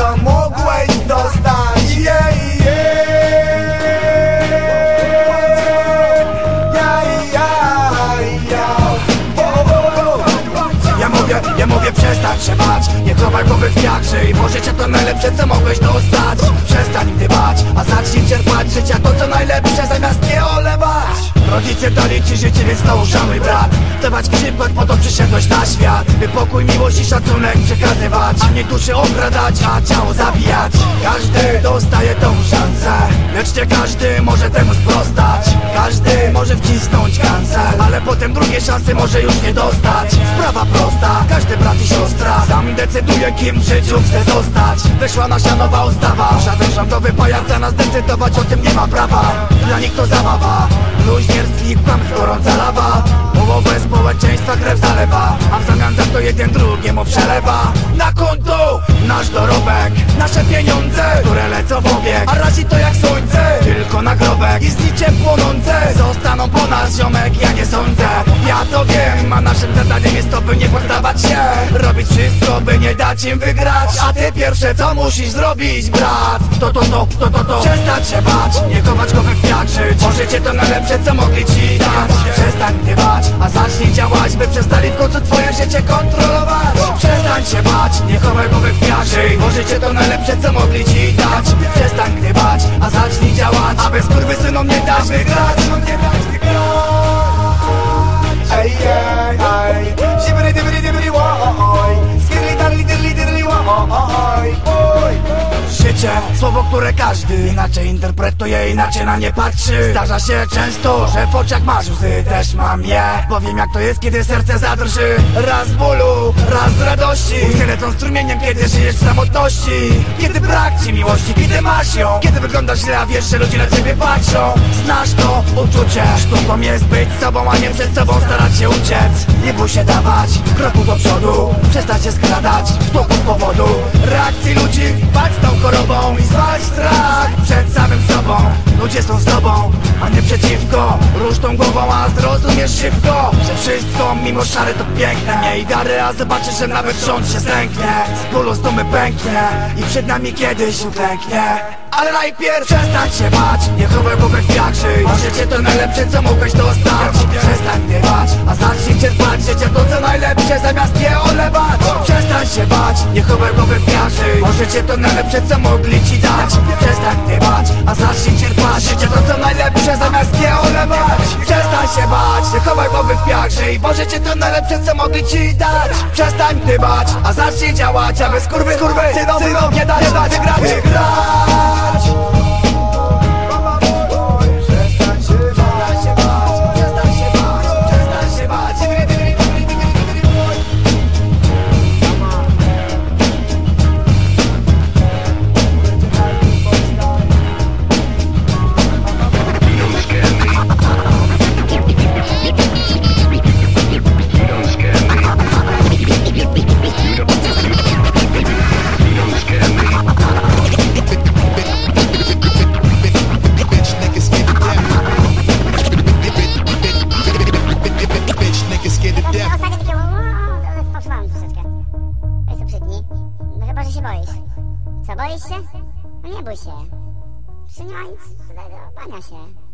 co mogłeś dostać yeah, yeah. Ja, ja, ja. Mówię, ja mówię przestań się bać Nie chowaj głowy w piach Żyj, bo życie to najlepsze co mogłeś dostać Dali ci życie, więc uszanuj brat. Dawać przykład, po to przyszedłeś na świat. By pokój, miłość i szacunek przekazywać. A nie duszy okradać, a ciało zabijać. Każdy dostaje tą szansę Lecz nie każdy może temu sprostać. Każdy może wcisnąć kancel Ale potem drugie szanse może już nie dostać. Sprawa prosta, każdy brat i siostra Sam decyduje kim w życiu chce zostać. Wyszła nasza nowa ustawa Żaden rządowy pajac za nas decydować o tym nie ma prawa. Dla nich to zabawa Bluźnierstwi, kłamstw, gorąca lawa. Połowę społeczeństwa krew zalewa. A w zamian za to jeden drugiemu przelewa. Na konto nasz dorobek. Nasze pieniądze, które lecą w obieg. A razi to jak słońce, tylko nagrobek. I z niczym płonące. Zostaną by nie dać im wygrać A ty pierwsze co musisz zrobić, brat. To, to, to, to, to, to. Przestać się bać, nie chować głowy w piach żyć Bo życie to najlepsze co mogli ci dać. Przestań gdybać, a zacznij działać By przestali w końcu twoje życie kontrolować. Przestań się bać, nie chowaj głowy w piach żyj Bo życie to najlepsze co mogli ci dać. Przestań gdybać, a zacznij działać Aby skurwysynom nie dać wygrać. Ej, słowo, które każdy inaczej interpretuje, inaczej na nie patrzy. Zdarza się często, że w oczach masz łzy, też mam je. Bo wiem jak to jest, kiedy serce zadrży. Raz bólu, raz radości. Łzy lecą strumieniem, kiedy żyjesz w samotności. Kiedy brak ci miłości, kiedy masz ją. Kiedy wyglądasz źle, a wiesz, że ludzie na ciebie patrzą Znasz to uczucie, sztuką jest być sobą, a nie przed sobą starać się uciec. Nie bój się dawać kroku do przodu Przestać się skradać w toku z powodu Reakcji ludzi, bać z tą chorobą I zwalć strach przed samym sobą. Ludzie są z tobą, a nie przeciwko. Rusz tą głową, a zrozumiesz szybko Że wszystko mimo szary to piękne. Miej wiarę, a zobaczysz, że nawet rząd się zlęknie Z bólu z dumy pęknie I przed nami kiedyś uklęknie ale najpierw przestań się bać Nie chowaj głowy w żyj Bo życie to najlepsze co mogłeś dostać się bać, nie chowaj głowy w Bo życie to najlepsze co mogli ci dać. Przestań gniewać, a zacznij czerpać Życie to co najlepsze zamiast je olewać. Przestań się bać, nie chowaj głowy w Bo życie to najlepsze co mogli ci dać. Przestań gniewać, a zacznij działać Aby skurwy, skurwy, synom, synom nie nie dać wygrać, wygrać się boisz. Co, boisz się? No nie bój się. Ma nic bania się.